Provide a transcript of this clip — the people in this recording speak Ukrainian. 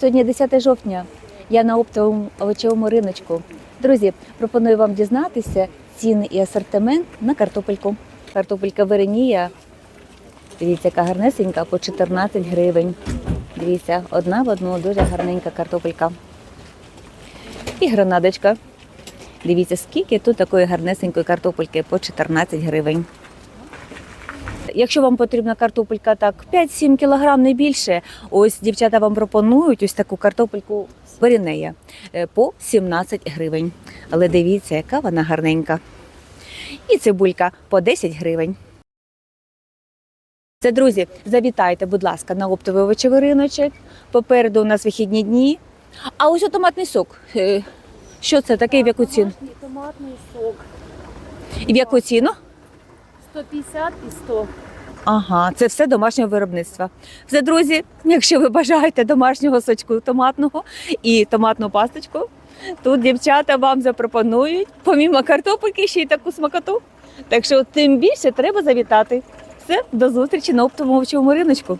Сьогодні 10 жовтня. Я на оптовому овочевому риночку. Друзі, пропоную вам дізнатися ціни і асортимент на картопельку. Картопелька Веренія. Дивіться, яка гарнесенька по 14 гривень. Дивіться, одна в одну дуже гарненька картопелька. І гранадочка. Дивіться, скільки тут такої гарнесенької картопельки по 14 гривень. Якщо вам потрібна картопелька так 5-7 кг не більше, ось дівчата вам пропонують ось таку картопельку варінея е, по 17 гривень. Але дивіться, яка вона гарненька. І цибулька по 10 гривень. Це, друзі, завітайте, будь ласка, на оптовий овочевий риночок. Попереду у нас вихідні дні. А ось томатний сок. Е, Що це таке, в яку ціну? Томатний сок. І в яку ціну? 150 і 100. Ага, це все домашнього виробництва. Все, друзі, якщо ви бажаєте домашнього сочку томатного і томатну пасточку, тут дівчата вам запропонують, помімо картопельки, ще й таку смакоту. Так що тим більше треба завітати. Все, до зустрічі на оптовому риночку.